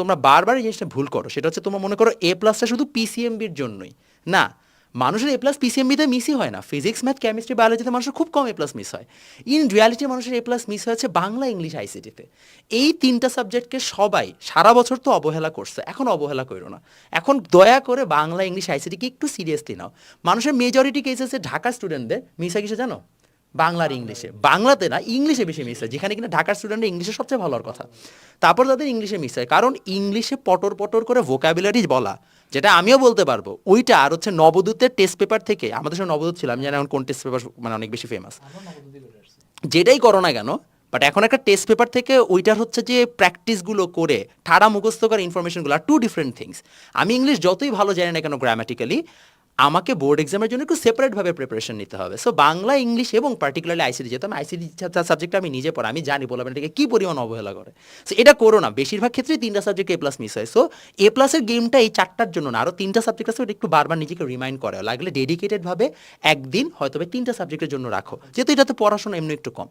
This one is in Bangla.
তোমরা বারবার এই জিনিসটা ভুল করো। সেটা হচ্ছে তোমরা মনে করো এ প্লাসটা শুধু পিসিএমবির জন্যই। না, মানুষের এ প্লাস পিসিএমবিতে মিসই হয় না। ফিজিক্স ম্যাথ কেমিস্ট্রি বায়োলজিতে মানুষের খুব কম এ প্লাস মিস হয়। ইন রিয়ালিটি মানুষের এ প্লাস মিস হয়েছে বাংলা ইংলিশ আইসিটিতে এই তিনটা সাবজেক্টকে সবাই সারা বছর তো অবহেলা করছে। এখন অবহেলা করো না। এখন দয়া করে বাংলা ইংলিশ আইসিটিকে একটু সিরিয়াসলি নাও। মানুষের মেজরিটি কেসেসে ঢাকা স্টুডেন্টদের মিস হয় কিসে জানো? বাংলার ইংলিশে। বাংলাতে না, ইংলিশে বেশি মিস হয়। যেখানে কিনা ঢাকার স্টুডেন্টের ইংলিশে সবচেয়ে ভালো কথা। তারপর তাদের ইংলিশে মিস হয়। কারণ ইংলিশে পটর পটর করে ভোকাবুলারি বলা, যেটা আমিও বলতে পারব। ওইটা আর হচ্ছে নবদূতের টেস্ট পেপার থেকে, আমাদের সঙ্গে নবদূত ছিল, আমি জানি এখন কোন টেস্ট পেপার মানে অনেক বেশি ফেমাস যেটাই করো না কেন বাট এখন একটা টেস্ট পেপার থেকে ওইটার হচ্ছে যে প্র্যাকটিসগুলো করে, ঠাড়া মুখস্থ করা ইনফরমেশনগুলো আর টু ডিফারেন্ট থিংস আমি ইংলিশ যতই ভালো জানি না কেন গ্রামাটিক্যালি আমাকে বোর্ড এক্সামের জন্য একটু সেপারেটভাবে প্রিপারেশন নিতে হবে। সো বাংলা ইংলিশ এবং পার্টিকুলারলি আইসিডি যেহেতু আমি আইসিডি সাবজেক্টটা আমি নিজে পড়া, আমি জানি বলবেন এটাকে কী পরিমাণ অবহেলা করে। সো এটা করো না, বেশিরভাগ ক্ষেত্রেই তিনটা সাবজেক্ট এ প্লাস মিস হয়। সো এ প্লাসের গেমটা এই চারটার জন্য না আরও তিনটা সাবজেক্ট আছে, ওটা একটু বারবার নিজেকে রিমাইন্ড করে লাগলে ডেডিকেটেডভাবে একদিন হয়তো তিনটা সাবজেক্টের জন্য রাখো। যেহেতু এটাতে পড়াশোনা এমনি একটু কম।